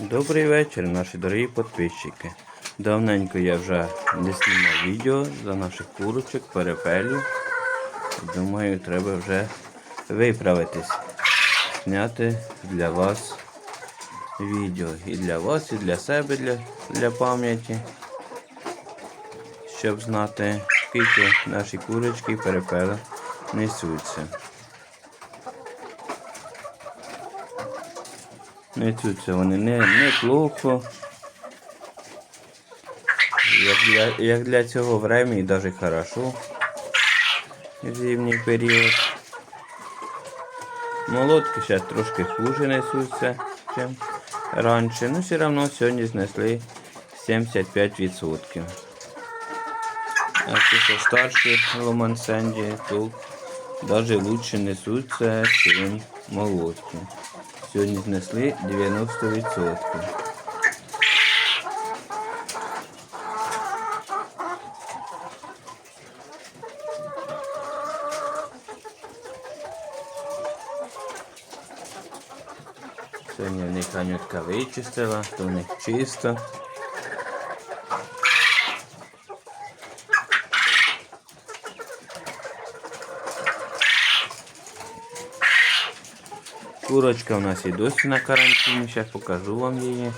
Добрий вечір, наші дорогі підписчики. Давненько я вже не знімав відео за наших курочок, перепелів. Думаю, треба вже виправитись. Зняти для вас відео. І для вас, і для себе, для, для пам'яті. Щоб знати, скільки наші курочки і перепели несуться. Несуться вони не, не плохо. Як для, як для цього времени даже хорошо. В зимній період. Молотки зараз трошки хуже несуться, ніж раніше. Ну все одно сьогодні знесли 75%. А ті, що старші ломансенді, то навіть лучше несуться, ніж молотки. Сьогодні знесли 90%. Сьогодні в них Анютка вичистила, то в них чисто. Курочка у нас і досі на карантині, зараз покажу вам її.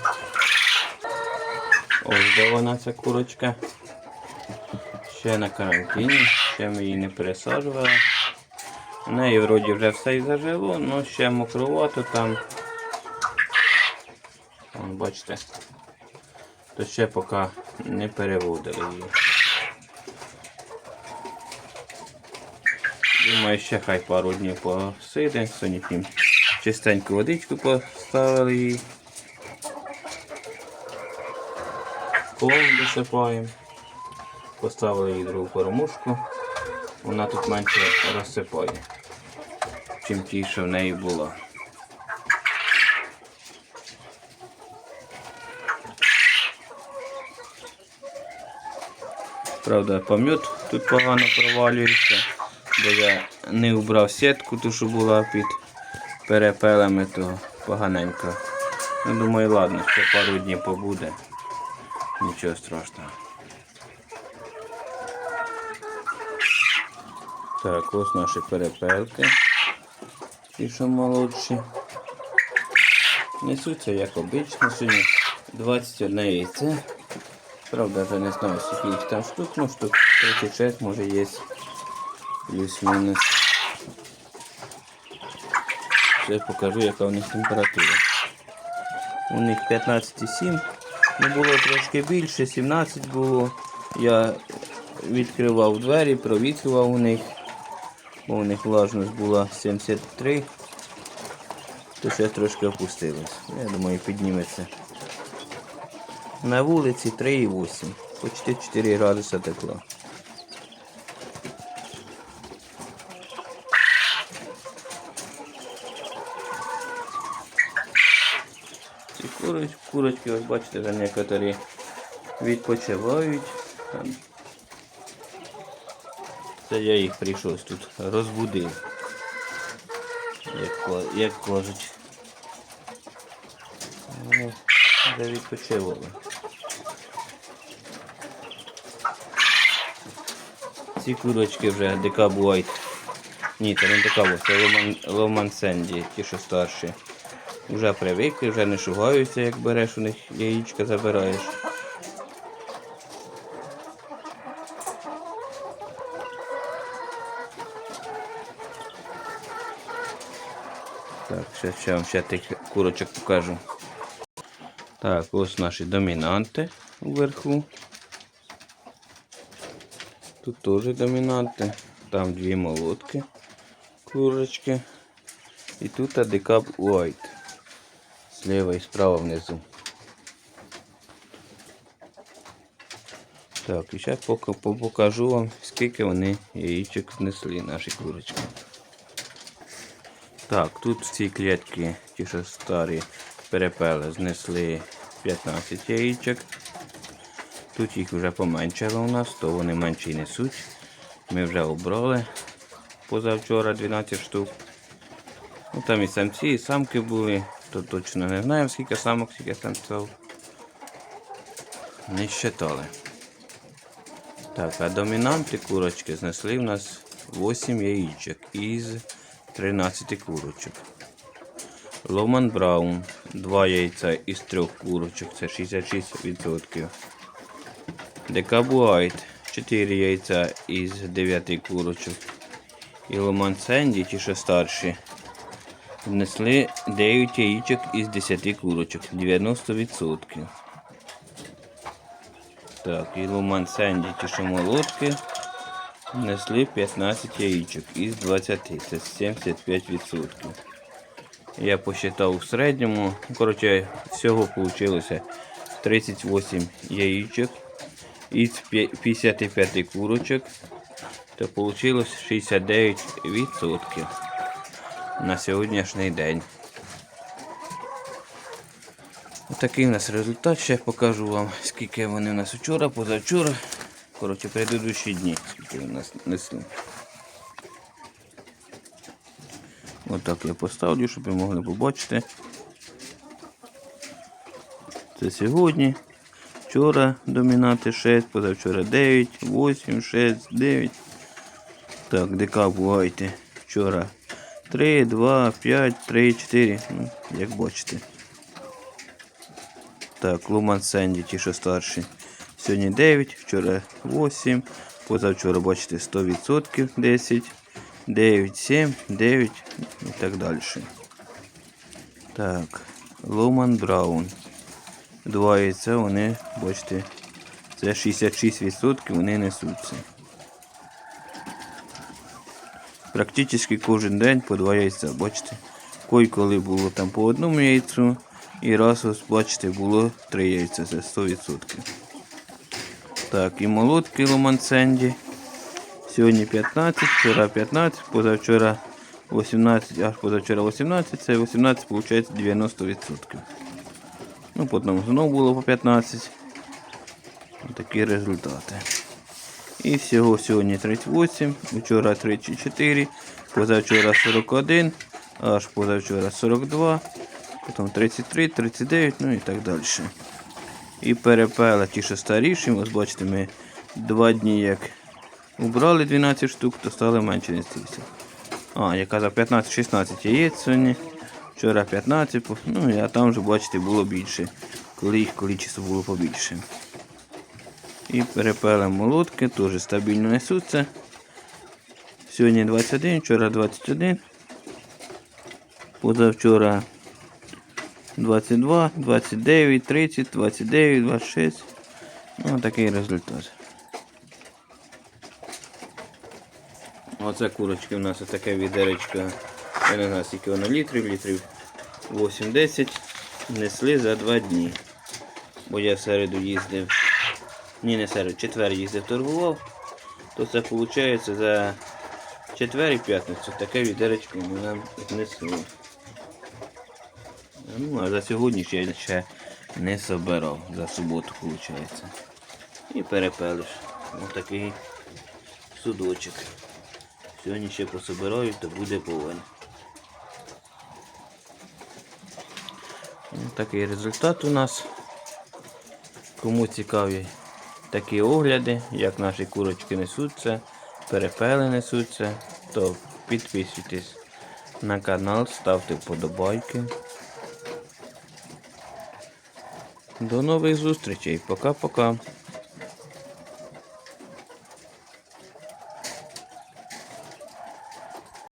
Ось де вона ця курочка. Ще на карантині, ще ми її не пересаджували. У неї вроді вже все і зажило, але ще мокровато там. Вон, бачите. То ще поки не переводили її. Думаю, ще хай пару днів посиде. Сьогодні чистеньку водичку поставили їй. Колом досипаємо. Поставили їй другу кормушку. Вона тут менше розсипає, чим ті, що в неї було. Правда, помет тут погано провалюється, бо я не убрав сітку, ту, що була під перепелами, то поганенько. Ну, думаю, ладно, ще пару днів побуде. Нічого страшного. Так, ось наші перепелки. Ті, що молодші. Несуться як обично. Сьогодні 21 яйце. Правда, вже не знаю, скільки їх там штук, ну штук 36 може є. Плюс-мінус. Ще покажу, яка у них температура. У них 15,7. Ну було трошки більше, 17 було. Я відкривав двері, провітрював у них. Бо у них влажність була 73. То ще трошки опустилось. Я думаю, підніметься. На вулиці 3,8. Почти 4 градуса тепла. Ці курочки, ось бачите, вже некоторі відпочивають. Це я їх прийшов тут, розбудив. Як, як кажуть. Вони вже відпочивали. Ці курочки вже Декаб White. Ні, це не Декаб, це Ломан Сенді, ті, що старші. Вже привикли, вже не шугаються, як береш у них яєчка забираєш. Так, ще, ще вам ще тих курочок покажу. Так, ось наші домінанти вверху. Тут теж домінанти. Там дві молотки, курочки. І тут Декап White. Зліва і справа внизу. Так, і зараз покажу вам, скільки вони яєчок внесли, наші курочки. Так, тут в цій клітці ті, що старі перепели, знесли 15 яєчок. Тут їх вже поменшало у нас, то вони менше й несуть. Ми вже обрали позавчора 12 штук. Ну, там і самці, і самки були. То точно не знаємо, скільки самок, скільки самців. Не считали. Так, а домінанти курочки знесли в нас 8 яєчок із 13 курочок. Ломан Браун 2 яйця із 3 курочок, це 66%. Декабуайт 4 яйця із 9 курочок. І Ломан Сенді, ті, що старші, внесли 9 яєчок із 10 курочок, 90%. Так, і Ломан Сенді, ті, що молодки, внесли 15 яєчок із 20, це 75%. Я посчитав в середньому. Коротше, всього вийшло 38 яєчок із п'я- 55 курочок. То вийшло 69% на сьогоднішній день. Отакий у нас результат. Ще покажу вам, скільки вони у нас вчора, позавчора. Коротше, предыдущі дні, скільки у нас несли. Отак я поставлю, щоб ви могли побачити. Це сьогодні. Вчора домінати 6, позавчора 9, 8, 6, 9. Так, ДК бувайте. Вчора 3, 2, 5, 3, 4. Ну, як бачите. Так, Луман Сенді, ті, що старші. Сьогодні 9, вчора 8, позавчора, бачите, 100%, 10, 9, 7, 9 і так далі. Так, Ломан Браун. Два яйця вони, бачите, це 66% вони несуться. Практично кожен день по два яйця, бачите. Кой коли було там по одному яйцю, і раз ось, бачите, було три яйця, це 100%. Так, і молотки Ломан Сенді. Сьогодні 15, вчора 15, позавчора 18, аж позавчора 18, це 18, виходить 90%. Ну, потім знову було по 15. Такі результати. І всього сьогодні 38, вчора 34, позавчора 41, аж позавчора 42, потім 33, 39, ну і так далі. І перепели ті, що старіші, ось бачите, ми два дні як убрали 12 штук, то стало менше не стільки. А, я казав 15-16 яєць сьогодні. Вчора 15, ну а там вже бачите було більше, коли їх кількість було побільше. І перепели молотки, теж стабільно несуться. Сьогодні 21, вчора 21. Позавчора 22, 29, 30, 29, 26. Ну, такий результат. Оце курочки у нас таке відеречко. Я не знаю, скільки воно літрів, літрів 8-10. Несли за 2 дні. Бо я в середу їздив. Ні, не середу, четвер їздив торгував. То це виходить за четвер і п'ятницю. Таке відеречко ми нам несли. Ну, а за сьогодні ще я ще не собирав. За суботу виходить. І перепелиш. Ось такий судочок. Сьогодні ще пособираю, то буде повен. Ось Такий результат у нас. Кому цікаві такі огляди, як наші курочки несуться, перепели несуться, то підписуйтесь на канал, ставте вподобайки. До нових зустрічей. Пока-пока.